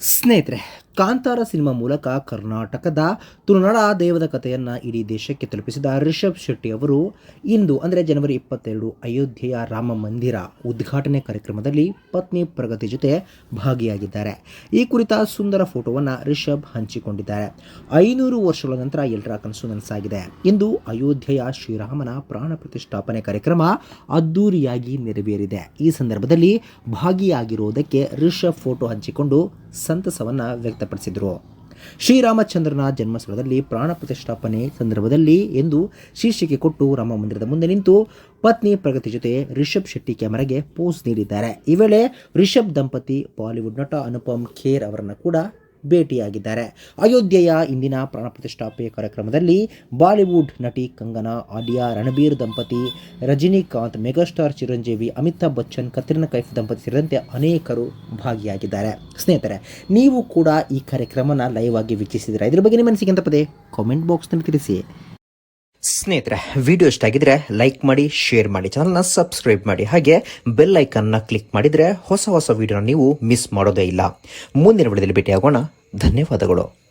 ಸ್ನೇಹಿತರೆ ಕಾಂತಾರ ಸಿನಿಮಾ ಮೂಲಕ ಕರ್ನಾಟಕದ ತುಳುನಾಡ ದೇವದ ಕಥೆಯನ್ನು ಇಡೀ ದೇಶಕ್ಕೆ ತಲುಪಿಸಿದ ರಿಷಬ್ ಶೆಟ್ಟಿ ಅವರು ಇಂದು, ಅಂದರೆ ಜನವರಿ ಇಪ್ಪತ್ತೆರಡು ಅಯೋಧ್ಯೆಯ ರಾಮ ಮಂದಿರ ಉದ್ಘಾಟನೆ ಕಾರ್ಯಕ್ರಮದಲ್ಲಿ ಪತ್ನಿ ಪ್ರಗತಿ ಜೊತೆ ಭಾಗಿಯಾಗಿದ್ದಾರೆ. ಈ ಕುರಿತ ಸುಂದರ ಫೋಟೋವನ್ನು ರಿಷಬ್ ಹಂಚಿಕೊಂಡಿದ್ದಾರೆ. ಐನೂರು ವರ್ಷಗಳ ನಂತರ ಎಲ್ಲರ ಕನಸು ನನಸಾಗಿದೆ. ಇಂದು ಅಯೋಧ್ಯೆಯ ಶ್ರೀರಾಮನ ಪ್ರಾಣ ಪ್ರತಿಷ್ಠಾಪನೆ ಕಾರ್ಯಕ್ರಮ ಅದ್ದೂರಿಯಾಗಿ ನೆರವೇರಿದೆ. ಈ ಸಂದರ್ಭದಲ್ಲಿ ಭಾಗಿಯಾಗಿರುವುದಕ್ಕೆ ರಿಷಬ್ ಫೋಟೋ ಹಂಚಿಕೊಂಡು ಸಂತಸವನ್ನು ವ್ಯಕ್ತಪಡಿಸಿದರು. ಶ್ರೀರಾಮಚಂದ್ರನ ಜನ್ಮಸ್ಥಳದಲ್ಲಿ ಪ್ರಾಣ ಪ್ರತಿಷ್ಠಾಪನೆ ಸಂದರ್ಭದಲ್ಲಿ ಎಂದು ಶೀರ್ಷಿಕೆ ಕೊಟ್ಟು ರಾಮ ಮಂದಿರದ ಮುಂದೆ ನಿಂತು ಪತ್ನಿ ಪ್ರಗತಿ ಜೊತೆ ರಿಷಬ್ ಶೆಟ್ಟಿ ಕ್ಯಾಮರಾಗೆ ಪೋಸ್ ನೀಡಿದ್ದಾರೆ. ಈ ವೇಳೆ ರಿಷಬ್ ದಂಪತಿ ಬಾಲಿವುಡ್ ನಟ ಅನುಪಮ್ ಖೇರ್ ಅವರನ್ನು ಕೂಡ ಭೇಟಿಯಾಗಿದ್ದಾರೆ. ಅಯೋಧ್ಯೆಯ ಇಂದಿನ ಪ್ರಾಣ ಪ್ರತಿಷ್ಠಾಪನೆ ಕಾರ್ಯಕ್ರಮದಲ್ಲಿ ಬಾಲಿವುಡ್ ನಟಿ ಕಂಗನಾ, ಆಲಿಯಾ ರಣಬೀರ್ ದಂಪತಿ, ರಜನಿಕಾಂತ್ ಮೆಗಾಸ್ಟಾರ್ ಚಿರಂಜೀವಿ, ಅಮಿತಾಬ್ ಬಚ್ಚನ್, ಕತ್ರಿನಾ ಕೈಫ್ ದಂಪತಿ ಸೇರಿದಂತೆ ಅನೇಕರು ಭಾಗಿಯಾಗಿದ್ದಾರೆ. ಸ್ನೇಹಿತರೆ, ನೀವು ಕೂಡ ಈ ಕಾರ್ಯಕ್ರಮನ ಲೈವ್ ಆಗಿ ವೀಕ್ಷಿಸಿದ್ರೆ ಇದ್ರ ಬಗ್ಗೆ ನಿಮ್ಮ ಅನಿಸಿಕೆ ಪದೇ? ಕಾಮೆಂಟ್ ಬಾಕ್ಸ್ನಲ್ಲಿ ತಿಳಿಸಿ. ಸ್ನೇಹಿತರೆ ವಿಡಿಯೋ ಇಷ್ಟ ಆಗಿದ್ರೆ ಲೈಕ್ ಮಾಡಿ ಶೇರ್ ಮಾಡಿ ಚಾನಲ್ನ ಸಬ್ಸ್ಕ್ರೈಬ್ ಮಾಡಿ, ಹಾಗೆ ಬೆಲ್ ಐಕನ್ನ ಕ್ಲಿಕ್ ಮಾಡಿದ್ರೆ ಹೊಸ ಹೊಸ ವಿಡಿಯೋನ ನೀವು ಮಿಸ್ ಮಾಡೋದೇ ಇಲ್ಲ. ಮುಂದಿನ ವಿಡಿಯೋದಲ್ಲಿ ಭೇಟಿಯಾಗೋಣ. ಧನ್ಯವಾದಗಳು.